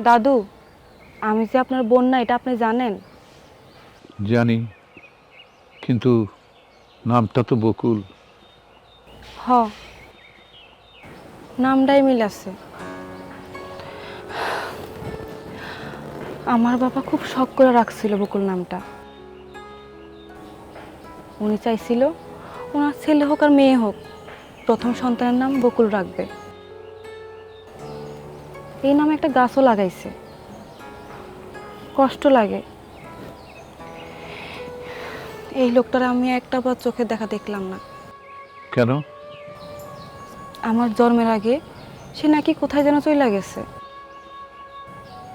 দাদু আমি যে আপনার বোন না এটা আপনি জানেন? জানি কিন্তু নামটা তো বকুল। হ। নামটাই মিল আছে। আমার বাবা খুব শখ করে রাখছিল বকুল নামটা। উনি চাইছিল ওনার ছেলে হোক আর মেয়ে হোক প্রথম সন্তানের নাম বকুল রাখবে। এই নামে একটা গাছও লাগাইছে। কষ্ট লাগে। এই লোকটার আমি একটা বার চোখে দেখা দেখলাম না। কেন? আমার জন্মের আগে সে নাকি কোথায় যেন চলে গেছে।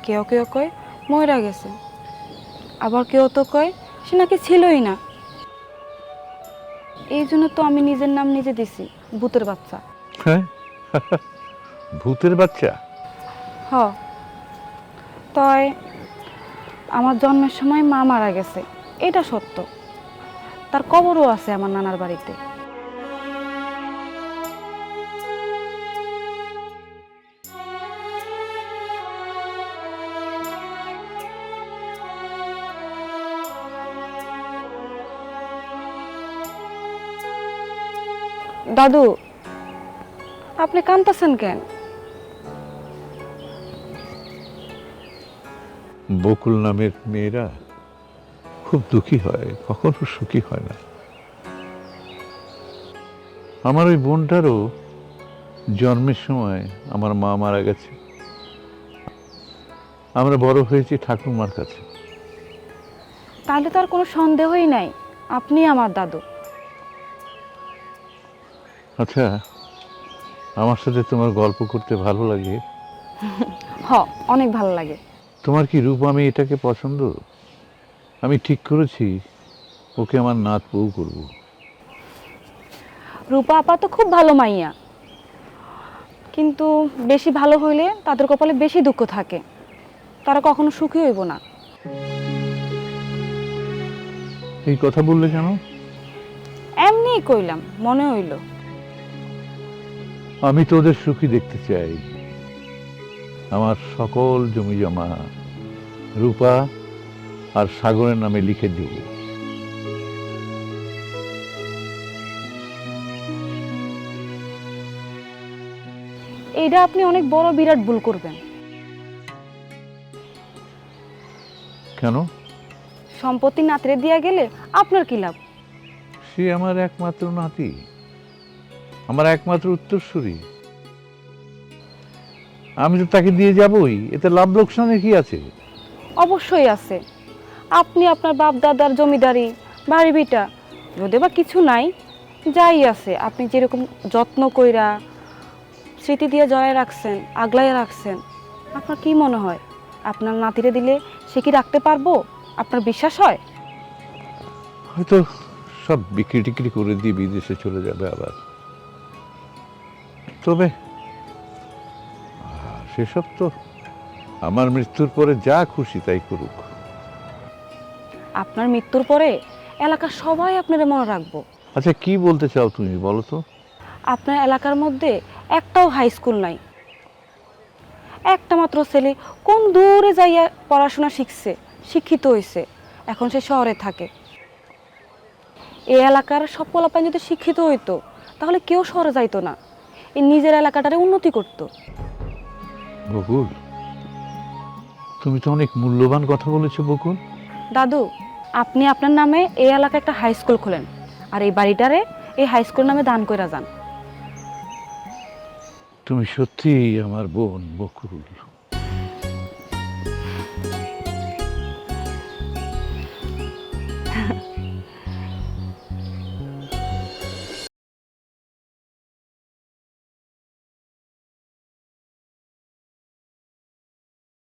কেউ কেউ কয় ময়রা গেছে। আবার কেউ তো কয় সে নাকি ছিলই না। এই জন্য তো আমি নিজের নাম নিজে দিছি ভূতের বাচ্চা। হ্যাঁ? ভূতের বাচ্চা? হ। তয় আমার জন্মের সময় মা মারা গেছে, এটা সত্য। তার কবরও আছে আমার নানার বাড়িতে। দাদু, আপনি কান্দতেছেন কেন? বকুল নামের মেয়েরা খুব দুঃখী হয় কখনো সুখী হয় না। আমার ওই বোনটারও জন্মের সময় আমার মা মারা গেছে। আমরা বড় হয়েছি ঠাকুরমার কাছে। তাহলে তো আর কোনো সন্দেহই নাই আপনি আমার দাদু। আচ্ছা আমার সাথে তোমার গল্প করতে ভালো লাগে? হ অনেক ভালো লাগে। তোমার কি রূপ আমি এটাকে পছন্দ? আমি ঠিক করেছি ওকে আমার নাত বউ করব। রূপা আপা তো খুব ভালো মাইয়া। কিন্তু বেশি ভালো হইলে তাদের কপালে বেশি দুঃখ থাকে। তারা কখনো সুখী হইব না। এই কথা বললে কেন? এমনিই কইলাম মনে হইল। আমি তোদের সুখী দেখতে চাই। আমার সকল জমি জমা। রূপা আর সাগরের নামে লিখে দেব এইটা আপনি অনেক বড় বিরাট ভুল করবেন। কেন? সম্পত্তি নাতরে দিয়া গেলে আপনার কি লাভ? সে আমার একমাত্র নাতি। আমার একমাত্র উত্তরসূরি। আমি তো তাকে দিয়ে যাবই। এতে লাভ লোকসানের কি আছে? অবশ্যই আছে। আপনি আপনার বাপ দাদার জমিদারি বাড়ি বিটা যদি বা কিছু নাই যাই আছে। আপনি যেরকম যত্ন কইরা স্মৃতি দিয়ে জয় রাখছেন আগলায় রাখছেন আপনার কি মনে হয়? আপনার নাতিরে দিলে সে কি রাখতে পারব? আপনার বিশ্বাস হয়? হয়তো সব বিক্রি টিক্রি করে দিয়ে বিদেশে চলে যাবে আবার। তবে সেসব তো আমার মৃত্যুর পরে যা খুশি তাই করুক। আপনার মৃত্যুর পরে এলাকার সবাই আপনারা মনে রাখব। আচ্ছা কি বলতে চাও তুমি বলো তো। আপনার এলাকার মধ্যে একটাও হাই স্কুল নাই। একটা মাত্র ছেলে কোন দূরে যাইয়া পড়াশোনা শিখছে শিক্ষিত হয়েছে এখন সে শহরে থাকে। এই এলাকার সব পোলাপান যদি শিক্ষিত হইতো তাহলে কেউ শহরে যাইতো না। এই নিজের এলাকাটারে উন্নতি করতো। বকুল তুমি তো অনেক মূল্যবান কথা বলেছ বকুল। দাদু আপনি আপনার নামে এই এলাকায় একটা হাই স্কুল খোলেন আর এই বাড়িটারে এই হাই স্কুল নামে দান করে যান। তুমি সত্যি আমার বোন বকুল।